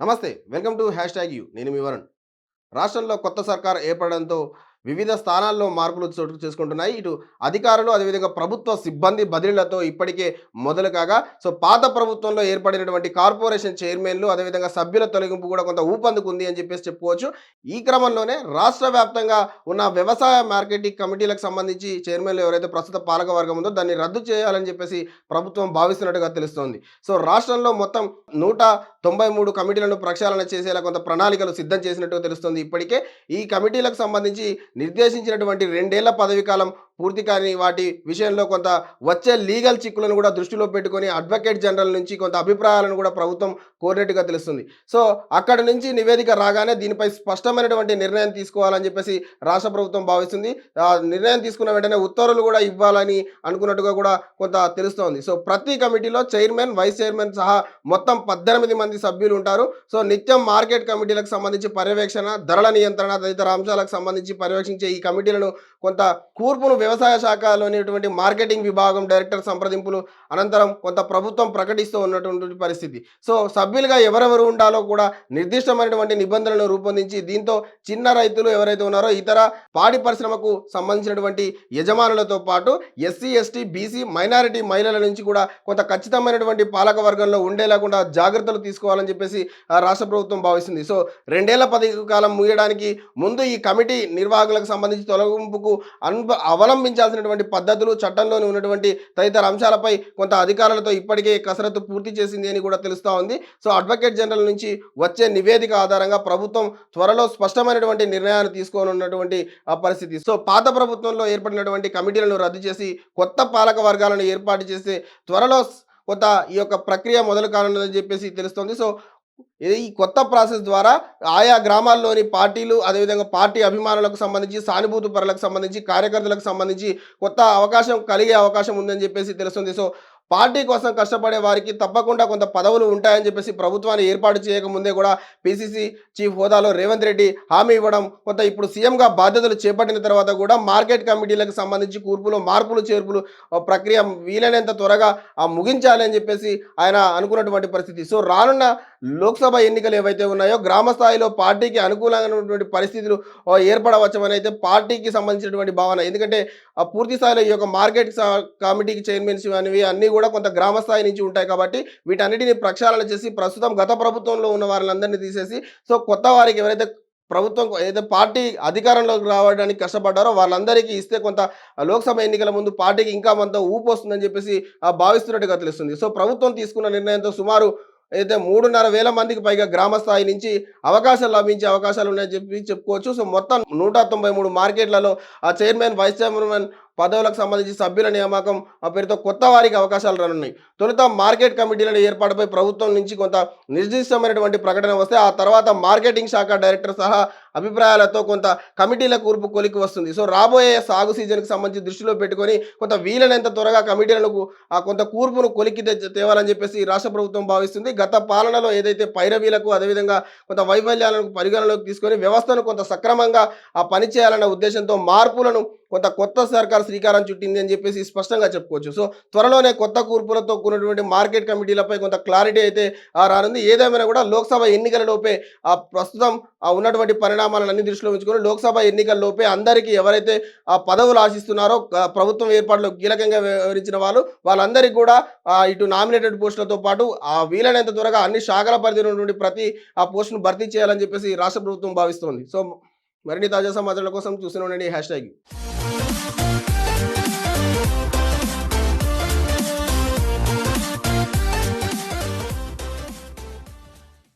నమస్తే welcome to hash tag U. నేను మీ వరుణ్. రాష్ట్రంలో కొత్త సర్కార్ ఏర్పడడంతో వివిధ స్థానాల్లో మార్పులు చోటు చేసుకుంటున్నాయి. ఇటు అధికారులు అదేవిధంగా ప్రభుత్వ సిబ్బంది బదిలీలతో ఇప్పటికే మొదలు కాగా సో పాత ప్రభుత్వంలో ఏర్పడినటువంటి కార్పొరేషన్ చైర్మన్లు అదేవిధంగా సభ్యుల తొలగింపు కూడా కొంత ఊపందుకుంది అని చెప్పేసి చెప్పుకోవచ్చు. ఈ క్రమంలోనే రాష్ట్ర వ్యాప్తంగా ఉన్న వ్యవసాయ మార్కెటింగ్ కమిటీలకు సంబంధించి చైర్మన్లు ఎవరైతే ప్రస్తుత పాలక వర్గం ఉందో దాన్ని రద్దు చేయాలని చెప్పేసి ప్రభుత్వం భావిస్తున్నట్టుగా తెలుస్తోంది. సో రాష్ట్రంలో మొత్తం నూట తొంభై మూడు కమిటీలను ప్రక్షాళన చేసేలా కొంత ప్రణాళికలు సిద్ధం చేసినట్టుగా తెలుస్తుంది ఇప్పటికే. ఈ కమిటీలకు సంబంధించి నిర్దేశించినటువంటి రెండేళ్ళ పదవి కాలం పూర్తి కాని వాటి విషయంలో కొంత వచ్చే లీగల్ చిక్కులను కూడా దృష్టిలో పెట్టుకొని అడ్వకేట్ జనరల్ నుంచి కొంత అభిప్రాయాలను కూడా ప్రభుత్వం కోరినట్టుగా తెలుస్తుంది. సో అక్కడి నుంచి నివేదిక రాగానే దీనిపై స్పష్టమైనటువంటి నిర్ణయం తీసుకోవాలని చెప్పేసి రాష్ట్ర ప్రభుత్వం భావిస్తుంది. ఆ నిర్ణయం తీసుకున్న వెంటనే ఉత్తర్వులు కూడా ఇవ్వాలని అనుకున్నట్టుగా కూడా కొంత తెలుస్తోంది. సో ప్రతి కమిటీలో చైర్మన్ వైస్ చైర్మన్ సహా మొత్తం పద్దెనిమిది మంది సభ్యులు ఉంటారు. సో నిత్యం మార్కెట్ కమిటీలకు సంబంధించి పర్యవేక్షణ ధరల నియంత్రణ తదితర అంశాలకు సంబంధించి పర్యవేక్షించే ఈ కమిటీలను కొంత కూర్పును వ్యవసాయ శాఖలోనిటువంటి మార్కెటింగ్ విభాగం డైరెక్టర్ సంప్రదింపులు అనంతరం కొంత ప్రభుత్వం ప్రకటిస్తూ ఉన్నటువంటి పరిస్థితి. సో సభ్యులుగా ఎవరెవరు ఉండాలో కూడా నిర్దిష్టమైనటువంటి నిబంధనలను రూపొందించి దీంతో చిన్న రైతులు ఎవరైతే ఉన్నారో ఇతర పాడి పరిశ్రమకు సంబంధించినటువంటి యజమానులతో పాటు ఎస్సీ ఎస్టీ బీసీ మైనారిటీ మహిళల నుంచి కూడా కొంత ఖచ్చితమైనటువంటి పాలక వర్గంలో ఉండేలాకుండా జాగ్రత్తలు తీసుకోవాలని చెప్పేసి ఆ, రాష్ట్ర ప్రభుత్వం భావిస్తుంది. సో రెండేళ్ళ పదవి కాలం ముగియడానికి ముందు ఈ కమిటీ నిర్వాహకులకు సంబంధించి తొలగింపుకు అన్వ అవలంబించాల్సినటువంటి పద్ధతులు చట్టంలోని ఉన్నటువంటి తదితర అంశాలపై కొంత అధికారులతో ఇప్పటికే కసరత్తు పూర్తి చేసింది అని కూడా తెలుస్తూ ఉంది. సో అడ్వకేట్ జనరల్ నుంచి వచ్చే నివేదిక ఆధారంగా ప్రభుత్వం త్వరలో స్పష్టమైనటువంటి నిర్ణయాన్ని తీసుకోనున్నటువంటి ఆ పరిస్థితి. సో పాత ప్రభుత్వంలో ఏర్పడినటువంటి కమిటీలను రద్దు చేసి కొత్త పాలక వర్గాలను ఏర్పాటు చేసి త్వరలో కొంత ఈ యొక్క ప్రక్రియ మొదలు కానుందని చెప్పేసి తెలుస్తోంది. సో ఈ కొత్త ప్రాసెస్ ద్వారా ఆయా గ్రామాల్లోని పార్టీలు అదేవిధంగా పార్టీ అభిమానులకు సంబంధించి సానుభూతి పరులకు సంబంధించి కార్యకర్తలకు సంబంధించి కొత్త అవకాశం కలిగే అవకాశం ఉందని చెప్పేసి తెలుస్తుంది. సో పార్టీ కోసం కష్టపడే వారికి తప్పకుండా కొంత పదవులు ఉంటాయని చెప్పేసి ప్రభుత్వాన్ని ఏర్పాటు చేయకముందే కూడా పిసిసి చీఫ్ హోదాలో రేవంత్ రెడ్డి హామీ ఇవ్వడం కొంత ఇప్పుడు సీఎంగా బాధ్యతలు చేపట్టిన తర్వాత కూడా మార్కెట్ కమిటీలకు సంబంధించి కూర్పులు మార్పులు చేర్పులు ప్రక్రియ వీలైనంత త్వరగా ముగించాలని ముగించాలి అని చెప్పేసి ఆయన అనుకున్నటువంటి పరిస్థితి. సో రానున్న లోక్సభ ఎన్నికలు ఏవైతే ఉన్నాయో గ్రామ స్థాయిలో పార్టీకి అనుకూలమైనటువంటి పరిస్థితులు ఆ, ఏర్పడవచ్చమని అయితే పార్టీకి సంబంధించినటువంటి భావన. ఎందుకంటే ఆ పూర్తి స్థాయిలో ఈ యొక్క మార్కెట్ కమిటీకి చైర్మన్స్ అనేవి అన్నీ కూడా కొంత గ్రామ స్థాయి నుంచి ఉంటాయి కాబట్టి వీటన్నిటిని ప్రక్షాళన చేసి ప్రస్తుతం గత ప్రభుత్వంలో ఉన్న వారిని తీసేసి సో కొత్త వారికి ఎవరైతే ప్రభుత్వం ఏదైతే పార్టీ అధికారంలోకి రావడానికి కష్టపడ్డారో వాళ్ళందరికీ ఇస్తే కొంత లోక్సభ ఎన్నికల ముందు పార్టీకి ఇంకా కొంత ఊపు వస్తుందని చెప్పేసి భావిస్తున్నట్టుగా తెలుస్తుంది. సో ప్రభుత్వం తీసుకున్న నిర్ణయంతో సుమారు అయితే మూడున్నర వేల మందికి పైగా గ్రామ స్థాయి నుంచి అవకాశాలు లభించే అవకాశాలు ఉన్నాయని చెప్పి చెప్పుకోవచ్చు. సో మొత్తం నూట తొంభై మూడు మార్కెట్లలో ఆ చైర్మన్ వైస్ చైర్మన్ పదవులకు సంబంధించి సభ్యుల నియామకం ఆ పేరుతో కొత్త వారికి అవకాశాలు రానున్నాయి. తొలుత మార్కెట్ కమిటీల ఏర్పాటుపై ప్రభుత్వం నుంచి కొంత నిర్దిష్టమైనటువంటి ప్రకటన వస్తే ఆ తర్వాత మార్కెటింగ్ శాఖ డైరెక్టర్ సహా అభిప్రాయాలతో కొంత కమిటీల కూర్పు కొలికి వస్తుంది. సో రాబోయే సాగు సీజన్కి సంబంధించి దృష్టిలో పెట్టుకొని కొంత వీలైనంత త్వరగా కమిటీలకు ఆ కొంత కూర్పును కొలికి తేవాలని చెప్పేసి రాష్ట్ర ప్రభుత్వం భావిస్తుంది. గత పాలనలో ఏదైతే పైరవీలకు అదేవిధంగా కొంత వైఫల్యాలను పరిగణలోకి తీసుకొని వ్యవస్థను కొంత సక్రమంగా ఆ పని చేయాలన్న ఉద్దేశంతో మార్పులను కొంత కొత్త సర్కార్ శ్రీకారం చుట్టింది అని చెప్పేసి స్పష్టంగా చెప్పుకోవచ్చు. సో త్వరలోనే కొత్త కూర్పులతో కూడినటువంటి మార్కెట్ కమిటీలపై కొంత క్లారిటీ అయితే రానుంది. ఏదేమైనా కూడా లోక్సభ ఎన్నికలలోపే ఆ ప్రస్తుతం ఆ ఉన్నటువంటి పరిణామాలను అన్ని దృష్టిలో ఉంచుకొని లోక్సభ ఎన్నికల్లోపే అందరికీ ఎవరైతే ఆ పదవులు ఆశిస్తున్నారో ప్రభుత్వం ఏర్పాటులో కీలకంగా వ్యవహరించిన వాళ్ళు వాళ్ళందరికీ కూడా ఇటు నామినేటెడ్ పోస్టులతో పాటు ఆ వీలైనంత త్వరగా అన్ని శాఖల పరిధిలో ప్రతి ఆ పోస్టును భర్తీ చేయాలని చెప్పేసి రాష్ట్ర ప్రభుత్వం భావిస్తోంది. సో మరిన్ని తాజా సమాచారాల కోసం చూసిన ఉండండి. Hash tag